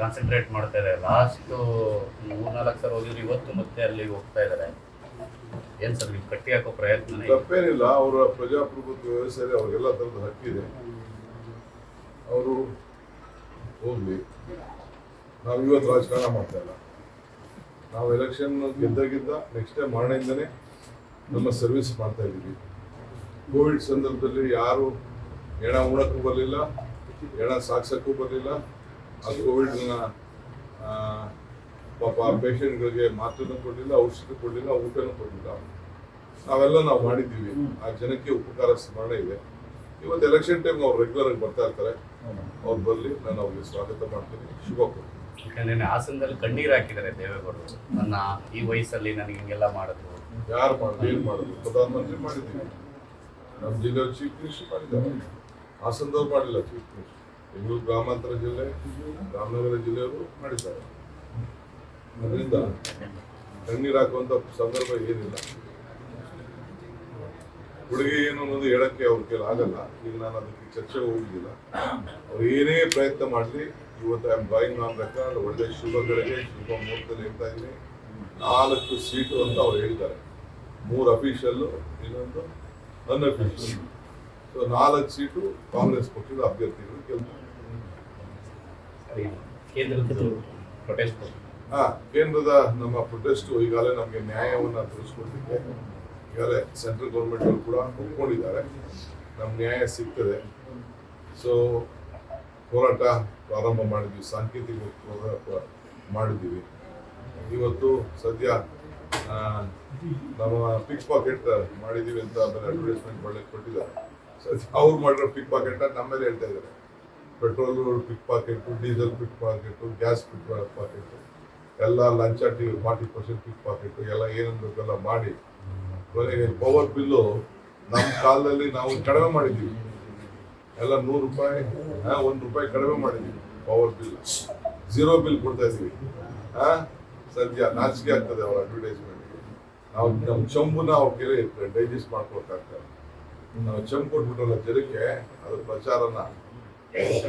Concentrate ಮಾಡ್ತಾ ಇದ್ದಾರೆ. Last ಮೂರ್ನಾಲ್ಕು ಸಲ ಹೋಗಿದ್ರು. ಇವತ್ತು ಮತ್ತೆ ಅಲ್ಲಿಗೆ ಹೋಗ್ತಾ ಇದ್ದಾರೆ. ಏನ್ ಸರ್ ನೀವು ಕಟ್ಟಿ ಹಾಕೋ ಪ್ರಯತ್ನ ತಪ್ಪೇನಿಲ್ಲ. ಅವರ ಪ್ರಜಾಪ್ರಭುತ್ವ ವ್ಯವಸ್ಥೆಯಲ್ಲಿ ಅವ್ರಿಗೆಲ್ಲ ಥರದ ಹಕ್ಕಿದೆ ಅವರು ಹೋಗ್ಲಿ. ನಾವು ಇವತ್ತು ರಾಜಕಾರಣ ಮಾಡ್ತಾ ಇಲ್ಲ. ನಾವು ಎಲೆಕ್ಷನ್ ಗೆದ್ದಾಗಿದ್ದ ನೆಕ್ಸ್ಟ್ ಟೈಮ್ ಮಾಡಣೆಯಿಂದನೇ ನಮ್ಮ ಸರ್ವಿಸ್ ಮಾಡ್ತಾ ಇದ್ದೀವಿ. ಕೋವಿಡ್ ಸಂದರ್ಭದಲ್ಲಿ ಯಾರು ಹೆಣ ಉಣಕ್ಕೂ ಬರಲಿಲ್ಲ, ಹೆಣ ಸಾಕ್ಸಕ್ಕೂ ಬರಲಿಲ್ಲ. ಆ ಕೋವಿಡ್ನ ಪಾಪ ಪೇಷಂಟ್ಗಳಿಗೆ ಮಾತನ್ನು ಕೊಡಲಿಲ್ಲ ಔಷಧಿ ಕೊಡಲಿಲ್ಲ ಊಟನೂ ಕೊಡಲಿಲ್ಲ. ನಾವೆಲ್ಲ ನಾವು ಮಾಡಿದ್ದೀವಿ. ಆ ಜನಕ್ಕೆ ಉಪಕಾರ ಸ್ಮರಣೆ ಇದೆ. ಇವತ್ತು ಎಲೆಕ್ಷನ್ ಟೈಮ್ ಅವ್ರು ರೆಗ್ಯುಲರ್ ಆಗಿ ಬರ್ತಾ ಇರ್ತಾರೆ. ಅವ್ರು ಬರಲಿ ನಾನು ಅವ್ರಿಗೆ ಸ್ವಾಗತ ಮಾಡ್ತೀನಿ. ಶುಭ ಕೊಡ್ತೀನಿ ಯಾಕಂದ್ರೆ ಹಾಸನದಲ್ಲಿ ಕಣ್ಣೀರು ಹಾಕಿದ್ದಾರೆ ದೇವೇಗೌಡರು. ನನ್ನ ಈ ವಯಸ್ಸಲ್ಲಿ ನನಗೆ ಹಿಂಗೆಲ್ಲ ಮಾಡಿದ್ರು. ಯಾರು ಮಾಡಿದ್ರು ಏನು ಮಾಡಿದ್ರು? ಪ್ರಧಾನಮಂತ್ರಿ ಮಾಡಿದ್ದೀವಿ ನಮ್ಮ ಜಿಲ್ಲೆಯವ್ರು ಚೀಫ್ ಮಿನಿಸ್ಟರ್ ಮಾಡಿದ್ದಾರೆ. ಹಾಸನದವ್ರು ಮಾಡಿಲ್ಲ ಚೀಫ್ ಮಿನಿಸ್ಟರ್ ಬೆಂಗಳೂರು ಗ್ರಾಮಾಂತರ ಜಿಲ್ಲೆ, ರಾಮನಗರ ಜಿಲ್ಲೆಯವರು ಮಾಡಿದ್ದಾರೆ. ಅದರಿಂದ ಕಣ್ಣೀರು ಹಾಕುವಂಥ ಸಂದರ್ಭ ಏನಿಲ್ಲ. ಹುಡುಗಿ ಏನು ಅನ್ನೋದು ಹೇಳಕ್ಕೆ ಅವ್ರ ಕೇಳ ಆಗಲ್ಲ. ಈಗ ನಾನು ಅದಕ್ಕೆ ಚರ್ಚೆಗೆ ಹೋಗಿದ್ದಿಲ್ಲ ಅವ್ರು ಏನೇ ಪ್ರಯತ್ನ ಮಾಡಲಿ, ಇವತ್ತು I am drawing on record ಒಳ್ಳೆ ಶುಭಗಳಿಗೆ ಶುಭ ಮುಹೂರ್ತದಲ್ಲಿ ಹೇಳ್ತಾ ಇದ್ದೀನಿ. ನಾಲ್ಕು ಸೀಟು ಅಂತ ಅವ್ರು ಹೇಳ್ತಾರೆ ಮೂರು ಅಫೀಷಿಯಲ್ಲು ಇನ್ನೊಂದು ಅನ್ಅಫಿಷಿಯಲ್ ಸೊ ನಾಲ್ಕು ಸೀಟು ಕಾಂಗ್ರೆಸ್ ಪಕ್ಷದ ಅಭ್ಯರ್ಥಿಗಳು ಗೆಲ್ತಾರೆ. ಹಾ ಕೇಂದ್ರದ ನಮ್ಮ ಪ್ರೊಟೆಸ್ಟ್ ಈಗಾಗಲೇ ನಮಗೆ ನ್ಯಾಯವನ್ನ ತೋರಿಸ್ಕೊಡ್ಲಿಕ್ಕೆ ಈಗಾಗಲೇ ಸೆಂಟ್ರಲ್ ಗೌರ್ಮೆಂಟ್ ಅವರು ಕೂಡ ಒಪ್ಕೊಂಡಿದ್ದಾರೆ. ನಮ್ಮ ನ್ಯಾಯ ಸಿಗ್ತದೆ. ಸೊ ಹೋರಾಟ ಪ್ರಾರಂಭ ಮಾಡಿದ್ವಿ. ಸಾಂಕೇತಿಕ ಹೋರಾಟ ಮಾಡಿದ್ದೀವಿ. ಇವತ್ತು ಸದ್ಯ ನಮ್ಮ ಪಿಕ್ ಪಾಕೆಟ್ ಮಾಡಿದ್ದೀವಿ ಅಂತ ಅದರ ಅಡ್ವರ್ಟೈಸ್ಮೆಂಟ್ ಮಾಡಲಿಕ್ಕೆ ಕೊಟ್ಟಿದ್ದಾರೆ. ಅವ್ರು ಮಾಡಿರೋ ಪಿಕ್ ಪಾಕೆಟ್ ನಮ್ಮ ಮೇಲೆ ಹೇಳ್ತಾ ಇದ್ದಾರೆ. Petrol pick pocket diesel pick pocket gas pick pocket ಎಲ್ಲ ಲಂಚ್ ಟಿ ಫಾರ್ಟಿ ಪರ್ಸೆಂಟ್ ಪಿಕ್ ಪಾಕೆಟು ಎಲ್ಲ ಏನೇನು ಬೇಕೆಲ್ಲ ಮಾಡಿ. ಕೊನೆಗೆ ಪವರ್ ಬಿಲ್ಲು ನಮ್ಮ ಕಾಲದಲ್ಲಿ ನಾವು ಕಡಿಮೆ ಮಾಡಿದ್ದೀವಿ. ಎಲ್ಲ ನೂರು ರೂಪಾಯಿ ಒಂದು ರೂಪಾಯಿ ಕಡಿಮೆ ಮಾಡಿದ್ದೀವಿ ಪವರ್ ಬಿಲ್ ಝೀರೋ ಬಿಲ್ ಕೊಡ್ತಾ ಇದ್ದೀವಿ. ಹಾಂ, ಸದ್ಯ ನಾಚಿಕೆ ಆಗ್ತದೆ ಅವರ ಅಡ್ವರ್ಟೈಸ್ಮೆಂಟ್ ನಾವು ನಮ್ಮ ಚಂಬುನ ಅವ್ರ ಕೆರೆ ಡೈಜೆಸ್ಟ್ ಮಾಡ್ಕೊಳ್ತಾ ಚಂಬು ಕೊಟ್ಬಿಟ್ರಲ್ಲ ಜನಕ್ಕೆ ಅದ್ರ ಪ್ರಚಾರನ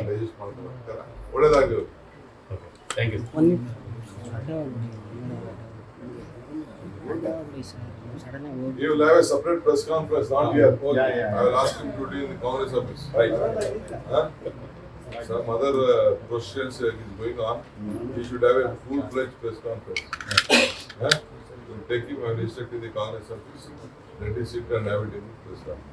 ಡೈಜೆಸ್ಟ್ ಮಾಡ್ಕೊಳಕ್ಕಾಗಲ್ಲ ಒಳ್ಳೇದಾಗಲಿ thank you You will have a separate press conference, not here. Yeah, yeah. I will ask him to do in the Congress office. Right. Huh? Some other uh, procedures uh, is going on. He should have a full-fledged press conference. Huh? So take him and instruct in the Congress office. Let him sit and have it in the press conference.